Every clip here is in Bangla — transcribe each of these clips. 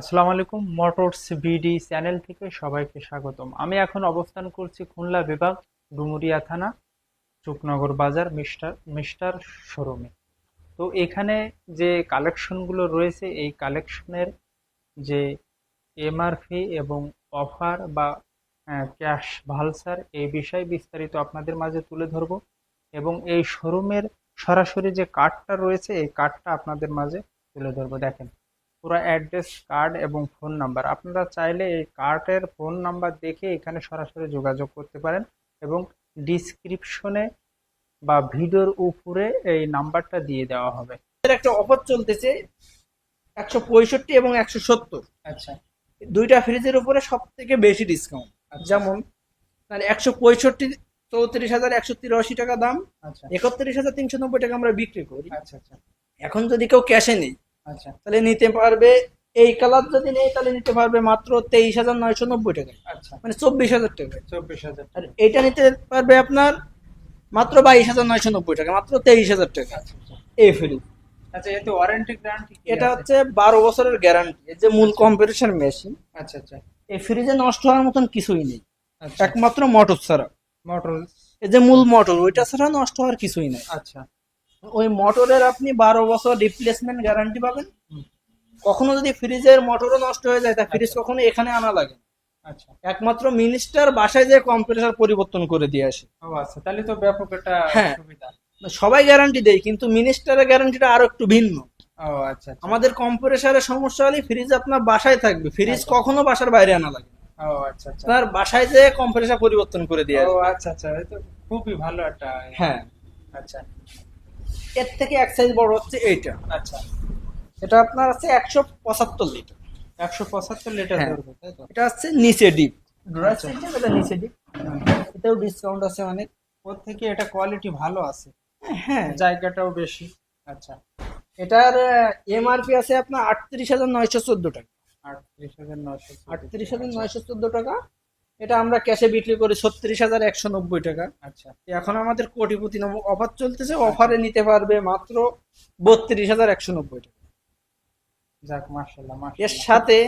আসসালামু আলাইকুম, মোটরস বিডি চ্যানেল থেকে সবাইকে স্বাগতম। আমি এখন অবস্থান করছি খুলনা বিভাগ, ডুমুরিয়া থানা, চুকনগর বাজার, মিস্টার মিস্টার শোরুমে। তো এখানে যে কালেকশনগুলো রয়েছে, এই কালেকশনের যে এমআরপি এবং অফার বা ক্যাশ ভালসার এই বিষয়ে বিস্তারিত আপনাদের মাঝে তুলে ধরব এবং এই শোরুমের সরাসরি যে কার্ডটা রয়েছে, এই কার্ডটা আপনাদের মাঝে তুলে ধরবো। দেখেন পুরো অ্যাড্রেস কার্ড এবং ফোন নাম্বার আপনারা চাইলে এই কার্ডের ফোন নাম্বার দেখে এখানে সরাসরি যোগাযোগ করতে পারেন এবং ডিসক্রিপশনে বা ভিডিওর উপরে এই নাম্বারটা দিয়ে দেওয়া হবে। একটা অফার চলতেছে একশো পঁয়ষট্টি এবং একশো সত্তর। আচ্ছা। দুইটা ফ্রিজের উপরে সব থেকে বেশি ডিসকাউন্ট যেমন মানে একশো পঁয়ষট্টি চৌত্রিশ হাজার একশো তিরাশি টাকা দাম। আচ্ছা। একত্রিশ হাজার তিনশো নব্বই টাকা আমরা বিক্রি করি। আচ্ছা আচ্ছা। এখন যদি কেউ ক্যাশে নেই আচ্ছা তাহলে নিতে পারবে এই কালার যদি নেই তাহলে নিতে পারবে মাত্র তেইশ হাজার নয়শো নব্বই টাকায় আচ্ছা। মানে চব্বিশ হাজার টাকা। চব্বিশ হাজার আর এইটা নিতে পারবে আপনার মাত্র বাইশ হাজার নয়শো নব্বই টাকা মাত্র তেইশ হাজার টাকা। আচ্ছা আচ্ছা। এই ফ্রিজ আচ্ছা এতে ওয়ারেন্টি গ্যারান্টি এটা হচ্ছে বারো বছরের গ্যারান্টি যে মূল কম্পিটিশন মেশিন আচ্ছা আচ্ছা। এই ফ্রিজে নষ্ট হওয়ার মতন কিছুই নেই। আচ্ছা। একমাত্র মোটর ছাড়া। মোটর এই যে মূল মোটর ওইটা ছাড়া নষ্ট হওয়ার কিছুই নেই। আচ্ছা। ওই মোটরের আপনি বারো বছর রিপ্লেসমেন্ট গ্যারান্টি পাবেন। কখনো যদি ফ্রিজের মোটরও নষ্ট হয়ে যায় তা ফ্রিজ কখনো এখানে আনা লাগে। আচ্ছা। একমাত্র মিনিস্টার বাসায় যে কম্প্রেসার পরিবর্তন করে দিয়ে আসে। ও আচ্ছা তাহলে তো ব্যাপক একটা হ্যাঁ। সুবিধা। সবাই গ্যারান্টি দেয় কিন্তু মিনিস্টারের গ্যারান্টিটা আরও একটু ভিন্ন। ও আচ্ছা আচ্ছা। আমাদের কম্প্রেসারের সমস্যা হলে ফ্রিজ আপনার বাসায় থাকবে। ফ্রিজ আচ্ছা। কখনো বাসার বাইরে আনা লাগে। ও আচ্ছা আচ্ছা। আপনার বাসায় যে কম্প্রেসার পরিবর্তন করে দিয়ে ও আচ্ছা আচ্ছা। খুবই ভালো একটা হ্যাঁ। আচ্ছা। এর থেকে এক সাইজ বড় হচ্ছে এইটা। আচ্ছা। এটা আপনার আছে একশো পঁচাত্তর লিটার একশো পঁচাত্তর লিটার হ্যাঁ। তাই তো? এটা হচ্ছে নিচে ডিপ আচ্ছা। এটা নিচে ডিপ এটাও ডিসকাউন্ট আছে অনেক। ওর থেকে এটা কোয়ালিটি ভালো আছে। হ্যাঁ। জায়গাটাও বেশি। আচ্ছা। এটার এমআরপি আছে আপনার আটত্রিশ হাজার নয়শো চোদ্দ টাকা। আটত্রিশ হাজার নশো আটত্রিশ হাজার নয়শো চোদ্দ টাকা। এটা আমরা ক্যাশে বিক্রি করি ছত্রিশ হাজার একশো নব্বই টাকা। আচ্ছা। এখন আমাদের কোটিপতি নামক অফার চলতেছে। অফারে নিতে পারবে মাত্র বত্রিশ হাজার একশো নব্বই টাকা। যাক মার্শাল্লাহ এর সাথে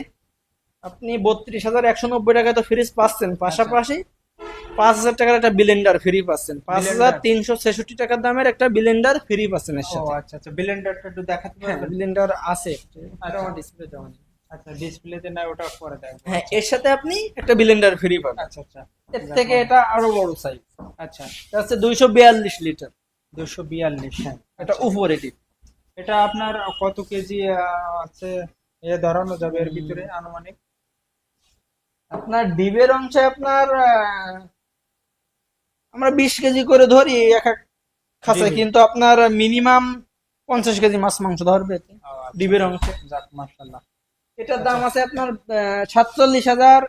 আপনি বত্রিশ হাজার একশো নব্বই টাকায় তো ফ্রিজ পাচ্ছেন। পাশাপাশি পাঁচ হাজার টাকার একটা বিলেন্ডার ফ্রি পাচ্ছেন। পাঁচ হাজার তিনশো ছেষট্টি টাকার দামের একটা বিলেন্ডার ফ্রি পাচ্ছেন এর সাথে। আচ্ছা আচ্ছা ব্লেন্ডারটা একটু দেখাতে হ্যাঁ বিলেন্ডার আছে। আচ্ছা। ডিসপ্লে দেওয়া নেই। আচ্ছা ডিসপ্লেতে না ওটা পরে দেখব। হ্যাঁ এর সাথে আপনি একটা বিলেন্ডার ফ্রি পাবেন। আচ্ছা আচ্ছা। এর থেকে এটা আরও বড় সাইজ আচ্ছা। এটা হচ্ছে লিটার হ্যাঁ। এটা উপরে ডিপ এটা আপনার কত কেজি আছে? এ ধরানো যাবে এর ভিতরে আনুমানিক। আপনার ডিবের অংশে আপনার আমরা বিশ কেজি করে ধরি এক এক কিন্তু আপনার মিনিমাম পঞ্চাশ কেজি মাছ মাংস ধরবে। আচ্ছা। ডিবের অংশে। যাক এটার দাম আছে আপনার সাতচল্লিশ হাজার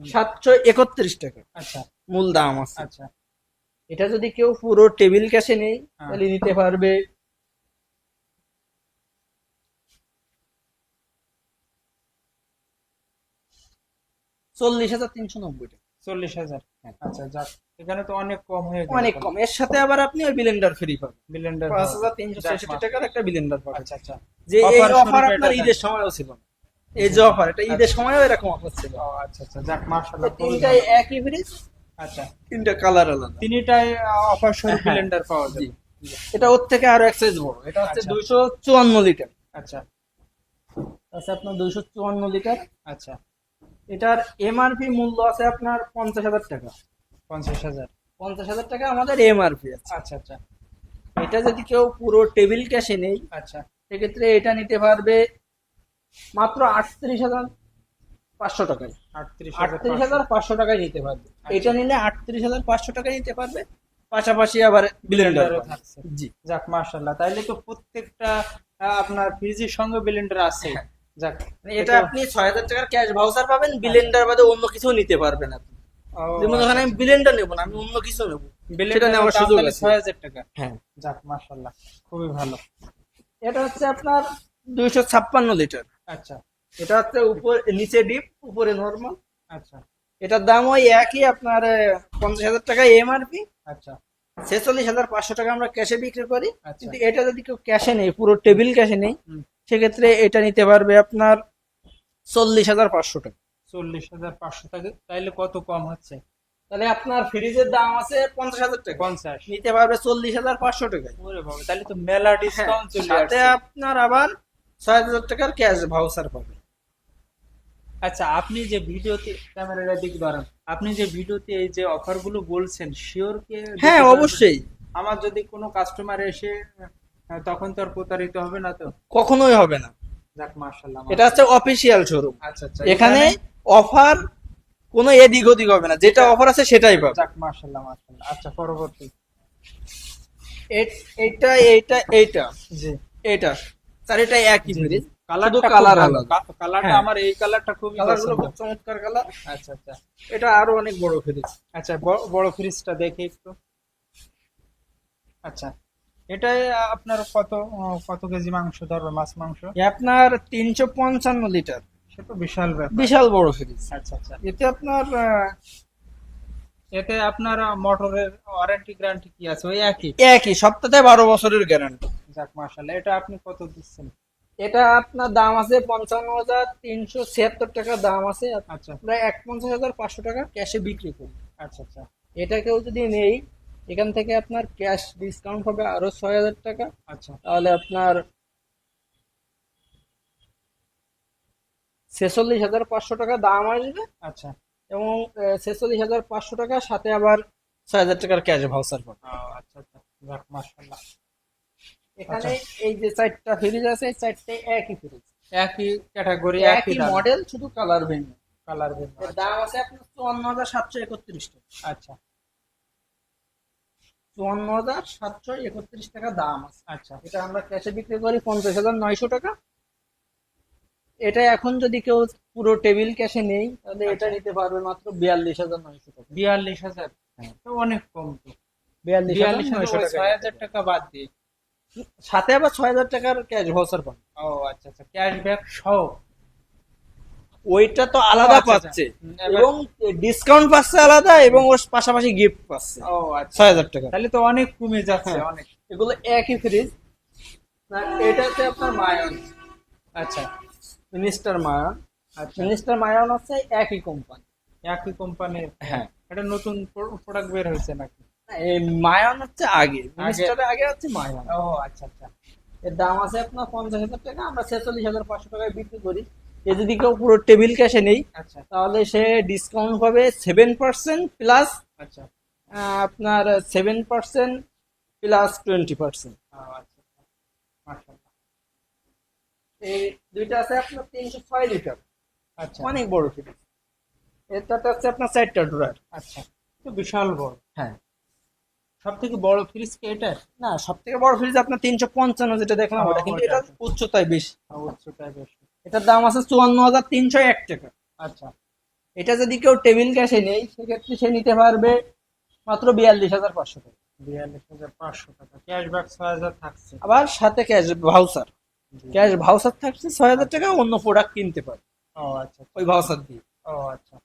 সাতশো একত্রিশ টাকা। আচ্ছা। মূল দাম আছে। আচ্ছা। এটা যদি কেউ পুরো টেবিল ক্যাশে নেই হ্যাঁ। তাহলে নিতে পারবে। চল্লিশ হাজার তিনশো নব্বই টাকা। চল্লিশ হাজার। আচ্ছা যাক। এখানে তো অনেক কম হয়ে গেল অনেক কম। এর সাথে আবার আপনি ওই বিলেন্ডার ফ্রি পাবেন। ব্লেন্ডার পাঁচ হাজার তিনশো ছেষট্টি টাকার একটা বিলেন্ডার পাবেন। আচ্ছা আচ্ছা। যে এই অফার আপনার ঈদের সময়ও ছিল না। এই যে অফার এটা ঈদের সময়ও এরকম অফার ছিল। আচ্ছা আচ্ছা যাক খুবই তিনটাই একই ফ্রিজ আচ্ছা। তিনটা কালার আলাদা। তিনটাই অফার হ্যাঁ। ব্লেন্ডার পাওয়া যাবে। এটা ওর থেকে আরও এক সাইজ বড়। এটা হচ্ছে আচ্ছা। দুইশো চুয়ান্ন লিটার আচ্ছা। আছে আপনার দুইশো চুয়ান্ন লিটার আচ্ছা। এটার এমআরপি মূল্য আছে আপনার পঞ্চাশ হাজার টাকা। পঞ্চাশ হাজার। পঞ্চাশ হাজার টাকা আমাদের এমআরপি আছে। আচ্ছা আচ্ছা। এটা যদি কেউ পুরো টেবিল ক্যাশে নেই আচ্ছা। সেক্ষেত্রে এটা নিতে পারবে মাত্র আটত্রিশ হাজার পাঁচশো টাকায়। আটত্রিশ হাজার পাঁচশো। টাকায় নিতে পারবে। আচ্ছা। এটা নিলে আটত্রিশ হাজার পাঁচশো টাকায় নিতে পারবে। পাশাপাশি আবার ব্লেন্ডার জি। যাক মার্শাল্লাহ তাইলে তো প্রত্যেকটা আপনার ফ্রিজের সঙ্গে ব্লেন্ডার আছে। যাক মানে এটা আপনি ছয় হাজার টাকার ক্যাশ ভাউচার পাবেন ব্লেন্ডার বাদে অন্য কিছু নিতে পারবেন আপনি। যেমন ওখানে আমি ব্লেন্ডার নেব না আমি অন্য কিছু নেব। সেটা নেওয়ার সুযোগ আছে। ছয় হাজার টাকা। হ্যাঁ। যাক মার্শাল্লাহ খুবই ভালো। এটা হচ্ছে আপনার দুইশো ছাপ্পান্ন লিটার। আচ্ছা। এটা হচ্ছে উপর নিচে ডিপ উপরে নর্মাল আচ্ছা। এটার দাম ওই একই আপনার পঞ্চাশ হাজার টাকা এমআরপি আচ্ছা। ছেচল্লিশ হাজার পাঁচশো টাকা আমরা ক্যাশে বিক্রি করি। আচ্ছা। কিন্তু এটা যদি কেউ ক্যাশে নেই পুরো টেবিল ক্যাশে নেই সেক্ষেত্রে এটা নিতে পারবে আপনার চল্লিশ হাজার পাঁচশো টাকা। চল্লিশ হাজার পাঁচশো টাকা তাইলে কত কম হচ্ছে? তাহলে আপনার ফ্রিজের দাম আছে পঞ্চাশ হাজার টাকা। পঞ্চাশ। নিতে পারবে চল্লিশ হাজার পাঁচশো টাকায়। ওরে তাহলে তো মেলা ডিসকাউন্ট হ্যাঁ, সাথে আপনার আবার ছয় হাজার টাকার ক্যাশ ভাউচার পাবে। আচ্ছা আপনি যে ভিডিওতে ক্যামেরাটা দিক ধরেন আপনি যে ভিডিওতে এই যে অফারগুলো বলছেন শিওর কে হ্যাঁ অবশ্যই। আমার যদি কোনো কাস্টমার এসে তখন তো আর প্রতারিত হবে না তো? কখনোই হবে না। যাক মাশাল্লাহ এটা হচ্ছে অফিসিয়াল শোরুম আচ্ছা আচ্ছা এখানে অফার কোনো এদিক ওদিক হবে না। যেটা অফার আছে সেটাই পাবে। যাক মাশাল্লাহ মাশাল্লাহ আচ্ছা পরবর্তী। এ- এইটা এইটা এইটা। জি। এইটা চারিটা একই জি, ফ্রিজ কালারটা কালার colour আলাদা। কালারটা হ্যাঁ। আমার এই কালারটা খুবই কালারগুলো পছন্দ। খুব চমৎকার কালার আচ্ছা আচ্ছা। এটা আরও অনেক বড় ফ্রিজ আচ্ছা বড় ফ্রিজটা দেখি একটু। আচ্ছা। এটাই আপনার কত কত কেজি মাংস ধরবে মাছ মাংস? আপনার তিনশো পঞ্চান্ন লিটার। সে তো বিশাল বিশাল বড় ফ্রিজ আচ্ছা আচ্ছা। এতে আপনার এতে আপনার মোটরের ওয়ারেন্টি গ্যারান্টি কি আছে? ওই একই? একই সপ্তাহে বারো বছরের গ্যারান্টি যাক মাশাল্লাহ এটা আপনি কত দিচ্ছেন? এটা আপনার দাম আছে পঞ্চান্ন হাজার তিনশো ছিয়াত্তর টাকা দাম আছে। আচ্ছা। প্রায় এক পঞ্চাশ হাজার পাঁচশো টাকা ক্যাশে বিক্রি করি। আচ্ছা আচ্ছা। এটা কেউ যদি নেই এখান থেকে আপনার ক্যাশ ডিসকাউন্ট হবে আরও ছয় হাজার টাকা। আচ্ছা। তাহলে আপনার ছেচল্লিশ হাজার পাঁচশো টাকা দাম আসবে আচ্ছা। এবং ছেচল্লিশ হাজার পাঁচশো টাকা সাথে আবার ছয় হাজার টাকার ক্যাশ ভাউচার পাবে আচ্ছা আচ্ছা। যাক মাশাল্লাহ এখানে এই যে চারটা ফ্রিজ আছে চারটে একই ফ্রিজ একই ক্যাটাগরি একই মডেল শুধু কালার ভিন্ন কালারের দাম আছে আপনার চুয়ান্ন হাজার সাতশো একত্রিশ টাকা। আচ্ছা। চুয়ান্ন হাজার সাতশো একত্রিশ টাকা দাম আছে। আচ্ছা। এটা আমরা ক্যাশে বিক্রি করি পঞ্চাশ হাজার নয়শো টাকা। এটা এখন যদি কেউ পুরো টেবিল ক্যাশে নেই তাহলে এটা নিতে পারবে মাত্র বিয়াল্লিশ হাজার নয়শো টাকা। বিয়াল্লিশ হাজার। তো অনেক কম তো। বিয়াল্লিশ বিয়াল্লিশ হাজার নয়শো টাকা ছয় হাজার টাকা বাদ দিয়ে। সাথে আবার ছয় হাজার টাকার ক্যাশ ভাউচার পাবে। ও আচ্ছা আচ্ছা ক্যাশব্যাক সহ। ওইটা তো আলাদা আচ্ছা, আচ্ছা। পাচ্ছে। এবং ডিসকাউন্ট পাচ্ছে আলাদা এবং ওর পাশাপাশি গিফট পাচ্ছে। ও আচ্ছা। ছয় হাজার টাকা। তাহলে তো অনেক কমে যাচ্ছে হ্যাঁ। অনেক। এগুলো একই ফ্রিজ এটা হচ্ছে আপনার মায়ন। আচ্ছা মিনিস্টার মায়ন। আচ্ছা। মিনিস্টার মায়ন হচ্ছে একই কোম্পানি একই কোম্পানির হ্যাঁ। এটা নতুন প্রোডাক্ট বের হয়েছে নাকি? মায়ন হচ্ছে আগে মিনিস্টারের আগে হচ্ছে মায়ন। ও আচ্ছা আচ্ছা। এর দাম আছে আপনার পঞ্চাশ হাজার টাকা আমরা ছেচল্লিশ হাজার পাঁচশো টাকায় বিক্রি করি। এ যদি কেউ পুরো টেবিল ক্যাশে নেই আচ্ছা। তাহলে সে ডিসকাউন্ট পাবে সেভেন পার্সেন্ট প্লাস আচ্ছা। আপনার seven percent plus twenty percent এই দুইটা আছে আপনার তিনশো ছয় লিটার। আচ্ছা। অনেক বড় ফ্রিজ এটাতে হচ্ছে আপনার চারটা ড্রয়ার। আচ্ছা। বিশাল বড়। হ্যাঁ। সব থেকে বড় ফ্রিজ কি এটা? না সব থেকে বড় ফ্রিজ আপনার তিনশো পঞ্চান্ন যেটা দেখলাম ওটা কিন্তু এটা উচ্চতায় বেশি। উচ্চতায় বেশি। এটার দাম আছে চুয়ান্ন হাজার তিনশো এক টাকা। আচ্ছা। এটা যদি কেউ টেবিল ক্যাশে নেই সেক্ষেত্রে সে নিতে পারবে মাত্র বিয়াল্লিশ হাজার পাঁচশো টাকা। বিয়াল্লিশ হাজার পাঁচশো টাকা। ক্যাশব্যাক ছয় হাজার থাকছে। আবার সাথে ক্যাশ ভাউচার ক্যাশ ভাউচার থাকছে ছয় হাজার টাকা অন্য প্রোডাক্ট কিনতে পারে ও আচ্ছা। ওই ভাউচার দিয়ে। ও আচ্ছা।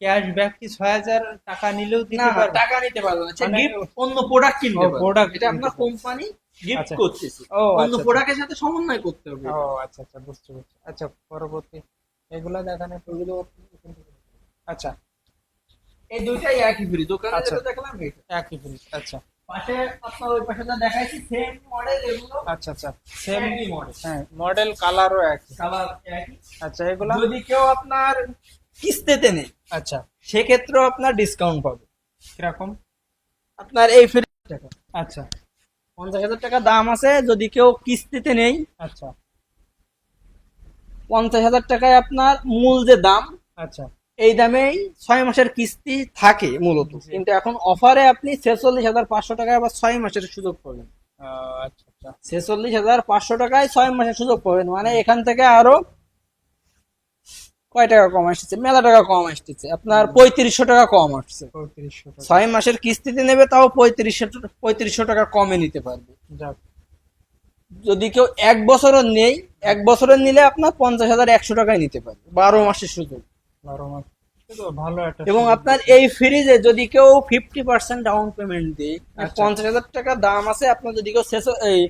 ক্যাশব্যাক কি ছয় হাজার টাকা নিলেও দিতে পারবে? টাকা নিতে পারবে না। মানে- গিফট অন্য প্রোডাক্ট কিনতে পারবে। product এটা আপনার কোম্পানি গিফট আচ্ছা। করতেছে। ও অন্য আচ্ছা। প্রোডাক্টের সাথে সমন্বয় করতে হবে। ও আচ্ছা আচ্ছা বুঝতে পারছি। আচ্ছা পরবর্তী। এগুলা দেখানো এগুলো আচ্ছা। এই দুইটাই একই ফ্রি দোকানে আচ্ছা। যেটা দেখলাম। একই ফ্রিজ আচ্ছা। পাশে আপনার ওই পাশে যা দেখাইছি সেম মডেল এগুলো। আচ্ছা আচ্ছা। সেম মডেল হ্যাঁ মডেল কালারও একই। কালার একই। আচ্ছা এগুলা? যদি কেউ আপনার কিস্তিতে নেই। আচ্ছা। সেক্ষেত্রেও আপনার ডিসকাউন্ট পাবে। কীরকম? আপনার এই ফ্রি টাকা। আচ্ছা। পঞ্চাশ হাজার টাকা দাম আছে যদি কেউ কিস্তিতে নেই। আচ্ছা। পঞ্চাশ হাজার টাকায় আপনার মূল যে দাম আচ্ছা। এই দামেই ছয় মাসের কিস্তি থাকে মূলত। কিন্তু এখন অফারে আপনি ছেচল্লিশ হাজার পাঁচশো টাকায় আবার ছয় মাসের সুযোগ পাবেন। আচ্ছা আচ্ছা। ছেচল্লিশ হাজার পাঁচশো টাকায় ছয় মাসের সুযোগ পাবেন। মানে এখান থেকে আরও কয় টাকা কম আসতেছে? মেলা টাকা কম আসতেছে। আপনার পঁয়ত্রিশশো টাকা কম আসছে। ছয় মাসের কিস্তিতে নেবে তাও পঁয়ত্রিশশো পঁয়ত্রিশশো টাকা কমে নিতে পারবে। যদি কেউ এক বছরের নেই এক বছরের নিলে আপনার পঞ্চাশ হাজার একশো টাকায় নিতে পারবে। বারো মাসের সুযোগ। বারো মাস। এবং আপনার এই ফ্রিজে যদি কেউ ফিফটি পার্সেন্ট ডাউন পেমেন্ট দেয় আচ্ছা। পঞ্চাশ হাজার টাকা দাম আছে আপনার যদি কেউ শেষ এই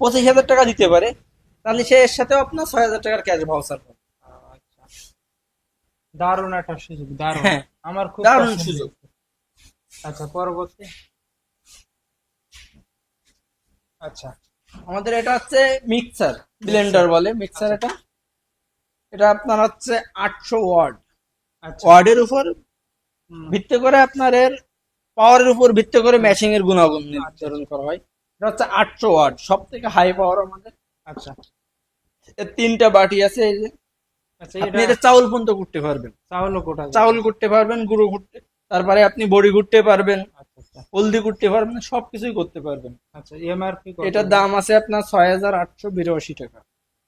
পঁচিশ হাজার টাকা দিতে পারে তাহলে সে এর সাথেও আপনার ছয় হাজার টাকার ক্যাশ ভাউচার পাবে। দারুণ একটা সুযোগ দারুণ। হ্যাঁ, আমার খুব দারুণ সুযোগ। আচ্ছা পরবর্তী। আচ্ছা আমাদের এটা হচ্ছে মিক্সার ব্লেন্ডার বলে। মিক্সার এটা এটা আপনার হচ্ছে আটশো ওয়ার্ড আচ্ছা। ওয়ার্ডের উপর ভিত্তি করে আপনার এর পাওয়ারের উপর ভিত্তি করে ম্যাচিং এর গুণাগুণ নির্ধারণ করা হয়। এটা হচ্ছে আটশো ওয়ার্ড সব থেকে হাই পাওয়ার আমাদের। আচ্ছা। এর তিনটা বাটি আছে এই যে। আচ্ছা আপনি এটা এটা চাউল পর্যন্ত করতে পারবেন। চাউলও কোটা চাউল করতে পারবেন গুঁড়ো করতে তারপরে আপনি বড়ি করতে পারবেন আচ্ছা আচ্ছা। হলদি করতে পারবেন সবকিছুই করতে পারবেন। আচ্ছা এমআরপি এটার দাম আছে আপনার ছয় হাজার আটশো বিরাশি টাকা।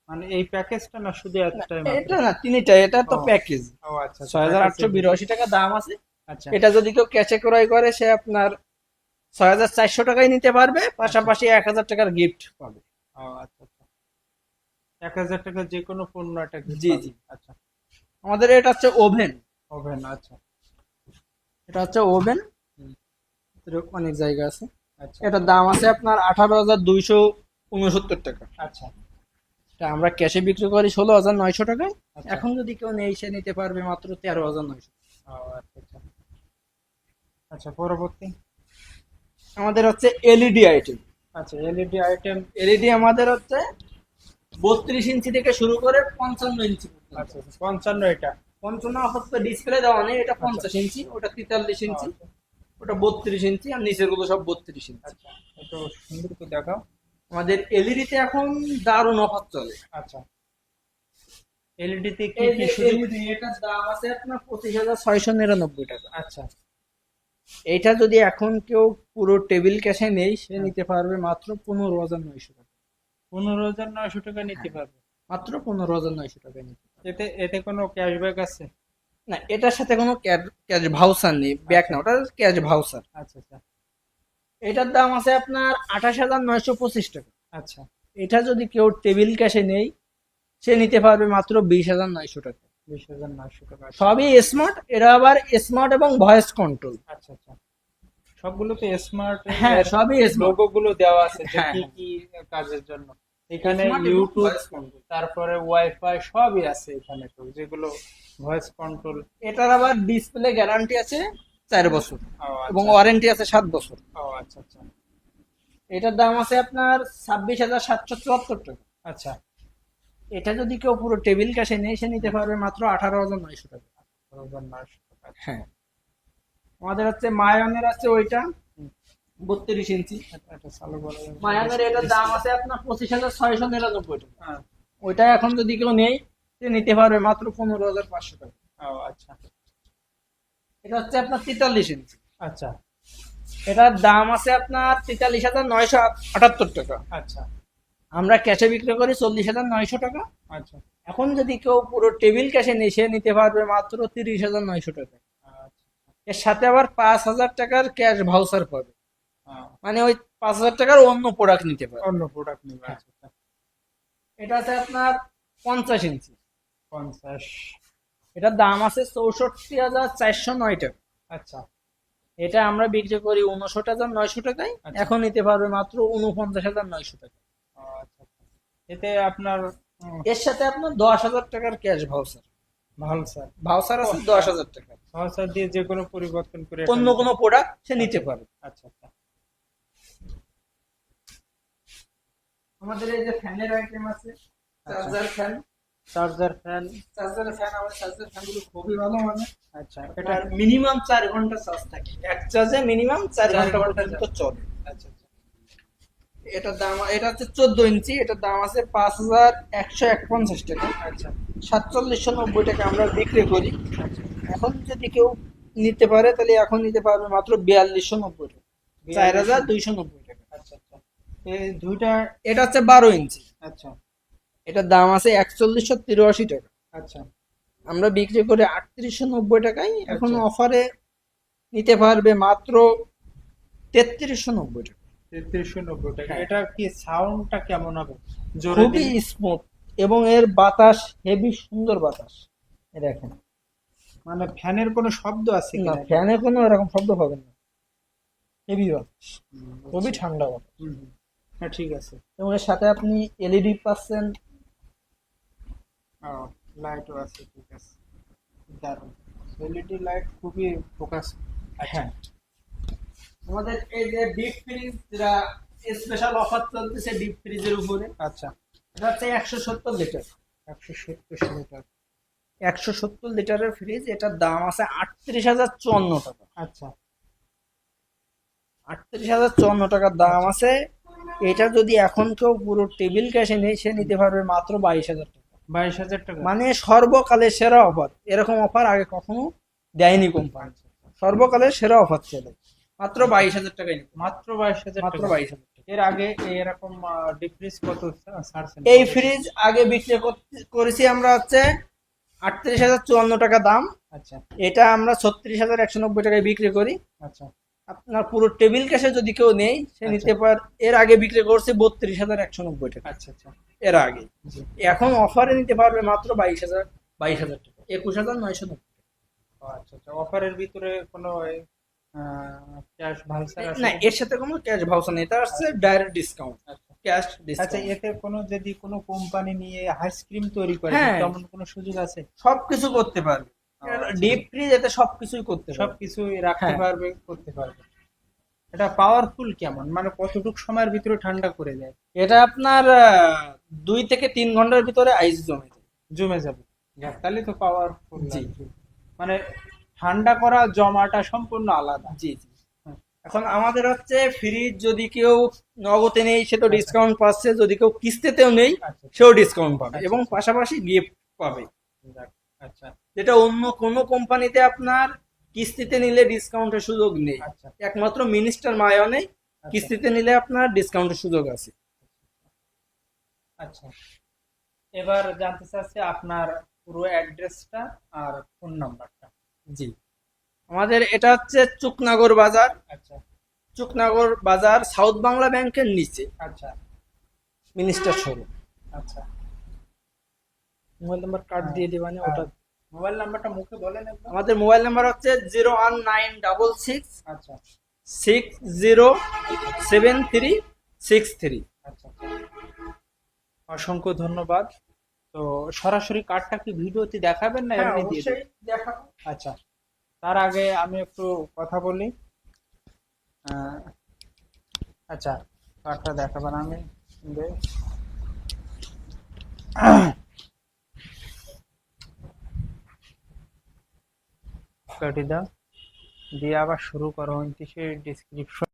মানে এই প্যাকেজটা না শুধু মাত্র? এটা না তিনটা এটা তো প্যাকেজ ও আচ্ছা ছয় হাজার আটশো বিরাশি টাকা দাম আছে। আচ্ছা। এটা যদি কেউ ক্যাশে ক্রয় করে সে আপনার ছয় হাজার চারশো টাকায় নিতে পারবে পাশাপাশি এক হাজার টাকার গিফট পাবে। ও আচ্ছা আচ্ছা। এক হাজার টাকা যে কোনো পণ্য একটা জি, জি। আচ্ছা। আমাদের এটা হচ্ছে ওভেন ওভেন আচ্ছা। এটা হচ্ছে ওভেন অনেক জায়গা আছে। আচ্ছা। এটার দাম আছে আপনার আঠারো হাজার দুইশো উনসত্তর টাকা। আচ্ছা। এটা আমরা ক্যাশে বিক্রি করি ষোলো হাজার নয়শো টাকায়। আচ্ছা। এখন যদি কেউ নেই সে নিতে পারবে মাত্র তেরো হাজার নয়শো। আচ্ছা আচ্ছা। আচ্ছা পরবর্তী। আমাদের হচ্ছে এলইডি আইটেম আচ্ছা এলইডি আইটেম এলইডি আমাদের হচ্ছে বত্রিশ ইঞ্চি থেকে শুরু করে পঞ্চান্ন ইঞ্চি পর্যন্ত। আচ্ছা আচ্ছা, পঞ্চান্ন এটা। পঞ্চান্ন আপাতত ডিসপ্লে দেওয়া নেই এটা পঞ্চাশ ইঞ্চি ওটা তেতাল্লিশ ইঞ্চি আচ্ছা। ওটা বত্রিশ ইঞ্চি আর নিচেরগুলো সব বত্রিশ ইঞ্চি। আচ্ছা একটু সুন্দর করে দেখাও। আমাদের এলইডি তে এখন দারুণ অফার চলে। আচ্ছা। এলইডি তে কি কি সুযোগ? এটার দাম আছে আপনার পঁচিশ হাজার ছয়শো নিরানব্বই টাকা। আচ্ছা। এটা যদি এখন কেউ পুরো টেবিল ক্যাশে নেই সে নিতে পারবে মাত্র পনেরো হাজার নয়শো টাকা। পনেরো হাজার নয়শো টাকা নিতে পারবে। মাত্র পনেরো হাজার নয়শো টাকা নিতে এতে এতে কোনো ক্যাশব্যাক আছে? না এটার সাথে কোনো ক্যাশ ভাউচার নেই ব্যাক না ওটা ক্যাশ ভাউচার আচ্ছা আচ্ছা। এটার দাম আছে আপনার আঠাশ হাজার নয়শো পঁচিশ টাকা। আচ্ছা। এটা যদি কেউ টেবিল ক্যাশে নেই সে নিতে পারবে মাত্র বিশ হাজার নয়শো টাকা। বিশ হাজার নয়শো টাকা। সবই স্মার্ট এরা আবার স্মার্ট এবং ভয়েস কন্ট্রোল আচ্ছা আচ্ছা। সবগুলো তো স্মার্ট হ্যাঁ সবই স্মার্ট লোগো গুলো দেওয়া আছে যে হ্যাঁ, কি হ্যাঁ। কি কাজের জন্য। এখানে ইউটিউব তারপরে ওয়াইফাই সবই আছে এখানে তো যেগুলো ভয়েস কন্ট্রোল এটার আবার ডিসপ্লে গ্যারান্টি আছে চার বছর এবং ওয়ারেন্টি আছে সাত বছর। ও আচ্ছা আচ্ছা। এটার দাম আছে আপনার ছাব্বিশ হাজার সাতশো চুয়াত্তর টাকা। আচ্ছা। এটা যদি কেউ পুরো টেবিল ক্যাশে নেই সে নিতে পারবে মাত্র আঠারো হাজার নয়শো টাকা। বরাবর নয়শো টাকা। হ্যাঁ। আমাদের হচ্ছে মায়ানের আছে ওইটা বত্রিশ ইঞ্চি। মায়ানের এটার দাম আছে আপনার পঁচিশ হাজার ছয়শো নিরানব্বই টাকা। হ্যাঁ। ওইটা এখন যদি কেউ নেই সে নিতে পারবে মাত্র পনেরো হাজার পাঁচশো টাকা। ও আচ্ছা। এটা হচ্ছে আপনার তেতাল্লিশ ইঞ্চি। আচ্ছা। এটার দাম আছে আপনার তেতাল্লিশ হাজার নয়শো আটাত্তর টাকা। আচ্ছা। আমরা ক্যাশে বিক্রি করি চল্লিশ হাজার নয়শো টাকা। আচ্ছা। এখন যদি কেউ পুরো টেবিল ক্যাশে নিয়ে সে নিতে পারবে মাত্র তিরিশ হাজার নয়শো টাকা। এর সাথে আবার পাঁচ হাজার টাকার ক্যাশ ভাউচার পাবে হ্যাঁ। মানে ওই পাঁচ হাজার টাকার অন্য প্রোডাক্ট নিতে পারবে অন্য প্রোডাক্ট নেবে হ্যাঁ। আচ্ছা আচ্ছা। এটা আছে আপনার পঞ্চাশ ইঞ্চি পঞ্চাশ এটার দাম আছে চৌষট্টি হাজার চারশো নয় টাকা আচ্ছা এটা আমরা বিক্রি করি উনষট হাজার নয়শো টাকায় আচ্ছা। এখন নিতে পারবে মাত্র উনপঞ্চাশ হাজার নয়শো টাকা আচ্ছা আচ্ছা। এতে আপনার এর সাথে আপনার দশ হাজার টাকার ক্যাশ ভাউচার ভালো স্যার। ভাউচার আছে দশ হাজার টাকা। সহসা দিয়ে যে কোনো পরিবর্তন করে অন্য কোনো প্রোডাক্ট সে নিতে পারে আচ্ছা আচ্ছা। আমাদের এই যে ফ্যানের আইটেম আছে charger fan charger fan charger fan আমার চার্জার ফ্যানগুলো খুবই ভালো মানে আচ্ছা এটা মিনিমাম চার ঘণ্টা চার্জ থাকে। এক চার্জে মিনিমাম চার চার ঘণ্টা ঘণ্টা চলে। আচ্ছা আচ্ছা। এটার দাম এটা হচ্ছে চোদ্দ ইঞ্চি এটার দাম আছে পাঁচ হাজার একশো একপঞ্চাশ টাকা। আচ্ছা। সাতচল্লিশশো নব্বই টাকা আমরা বিক্রি করি। এখন যদি কেউ নিতে পারে তাহলে এখন নিতে পারবে মাত্র বিয়াল্লিশশো নব্বই টাকা। চার হাজার দুইশো নব্বই টাকা। আচ্ছা আচ্ছা। এই দুইটা এটা হচ্ছে বারো ইঞ্চি। আচ্ছা। এটার দাম আছে একচল্লিশশো তিরাশি টাকা। আচ্ছা। আমরা বিক্রি করি আটত্রিশশো নব্বই টাকায়। এখন আচ্ছা। অফারে নিতে পারবে মাত্র তেত্রিশশো নব্বই টাকা। তেত্রিশশো নব্বই টাকা। হ্যাঁ। এটা কি সাউন্ডটা কেমন হবে? জোরে খুবই স্মুথ এবং এর বাতাস হেভি সুন্দর বাতাস। দেখেন। মানে ফ্যানের কোনো শব্দ আছে না কিনা? ফ্যানে কোনো এরকম শব্দ পাবেন না। হেভি বাতাস। খুবই আচ্ছা। ঠান্ডা বাতাস। হ্যাঁ ঠিক আছে। এবং এর সাথে আপনি এলইডি পাচ্ছেন। ও লাইটও আছে ঠিক আছে। দারুণ। এলইডি লাইট খুবই ফোকাস হ্যাঁ। আমাদের এই যে ডিপ ফ্রিজ যেটা স্পেশাল অফার চলতেছে ডিপ ফ্রিজের উপরে আচ্ছা। এটা হচ্ছে একশো সত্তর লিটার একশো সত্তর লিটার একশো সত্তর লিটারের ফ্রিজ এটার দাম আছে আটত্রিশ হাজার চুয়ান্ন টাকা। আচ্ছা। আটত্রিশ হাজার চুয়ান্ন টাকার দাম আছে। এটা যদি এখন কেউ পুরো টেবিল ক্যাশে নেই সে নিতে পারবে মাত্র বাইশ হাজার টাকা। বাইশ হাজার টাকা। মানে সর্বকালের সেরা অফার এরকম অফার আগে কখনো দেয়নি কোম্পানি সর্বকালের সেরা অফার চলে মাত্র বাইশ হাজার নিতে মাত্র বাইশ হাজার মাত্র বাইশ হাজার টাকা। এর আগে এরকম ডিফ্রিজ কত এই ফ্রিজ আগে বিক্রি করেছি আমরা হচ্ছে আটত্রিশ হাজার চুয়ান্ন টাকা দাম। আচ্ছা। এটা আমরা ছত্রিশ হাজার একশো নব্বই টাকায় বিক্রি করি। আচ্ছা। আপনার পুরো টেবিল ক্যাশে যদি কেউ নেই সে নিতে পার এর আগে বিক্রি করছে বত্রিশ হাজার একশো নব্বই টাকা। আচ্ছা আচ্ছা। এর আগে। এখন অফারে নিতে পারবে মাত্র বাইশ হাজার বাইশ হাজার টাকা। একুশ হাজার নয়শো নব্বই আচ্ছা আচ্ছা। অফারের ভিতরে কোনো ক্যাশ ভাউচার আছে? না এর সাথে কোনো ক্যাশ ভাউচার নেই এটা আসছে ডাইরেক্ট ডিসকাউন্ট আচ্ছা ক্যাশ আচ্ছা এতে কোনো যদি কোনো কোম্পানি নিয়ে আইসক্রিম তৈরি করে হ্যাঁ। তেমন কোনো সুযোগ আছে? সবকিছু করতে পারবে। আচ্ছা। ডিপ ফ্রিজ এতে সবকিছুই করতে সবকিছুই রাখতে হ্যাঁ। পারবে করতে পারবে। এটা পাওয়ারফুল কেমন? মানে কতটুকু সময়ের ভিতরে ঠান্ডা করে দেয়? এটা আপনার দুই থেকে তিন ঘণ্টার ভিতরে আইস জমে যায়। জমে যাবে। তাহলে তো পাওয়ারফুল জি। মানে ঠান্ডা করা জমাটা সম্পূর্ণ আলাদা। জি জি। এখন আমাদের হচ্ছে ফ্রিজ যদি কেউ নগদে নেই সে তো ডিসকাউন্ট পাচ্ছে। যদি কেউ কিস্তিতেও নেই আচ্ছা। সেও ডিসকাউন্ট পাবে আচ্ছা, এবং আচ্ছা। পাশাপাশি গিফট পাবে। আচ্ছা। যেটা অন্য কোনো কোম্পানিতে আপনার কিস্তিতে নিলে ডিসকাউন্টের সুযোগ নেই। আচ্ছা। একমাত্র মিনিস্টার মায়নে আচ্ছা। কিস্তিতে নিলে আপনার ডিসকাউন্টের সুযোগ আছে। আচ্ছা। এবার জানতে চাচ্ছি আপনার পুরো অ্যাড্রেসটা আর ফোন নাম্বারটা জি। আমাদের এটা হচ্ছে চুকনাগর বাজার। আচ্ছা। চুকনাগর বাজার সাউথ বাংলা ব্যাংকের নিচে। আচ্ছা। Minister showroom. আচ্ছা। মোবাইল নাম্বার কার্ড দিয়ে দিবানে ওটা মোবাইল নাম্বারটা মুখে বলেন আমাদের মোবাইল নাম্বার হচ্ছে zero one nine double six আচ্ছা। Six zero seven three six three. আচ্ছা। অসংখ্য ধন্যবাদ। তো সরাসরি কার্ডটা কি ভিডিওতে দেখাবেন না এমনি দিয়ে দেবেন? দেখাবো। আচ্ছা তার আগে আমি একটু কথা বলি। আহ, আচ্ছা কার্ডটা দেখাবেন আমি। দে- কাটি দাও দিয়ে আবার শুরু করো। উনত্রিশের ডিসক্রিপশন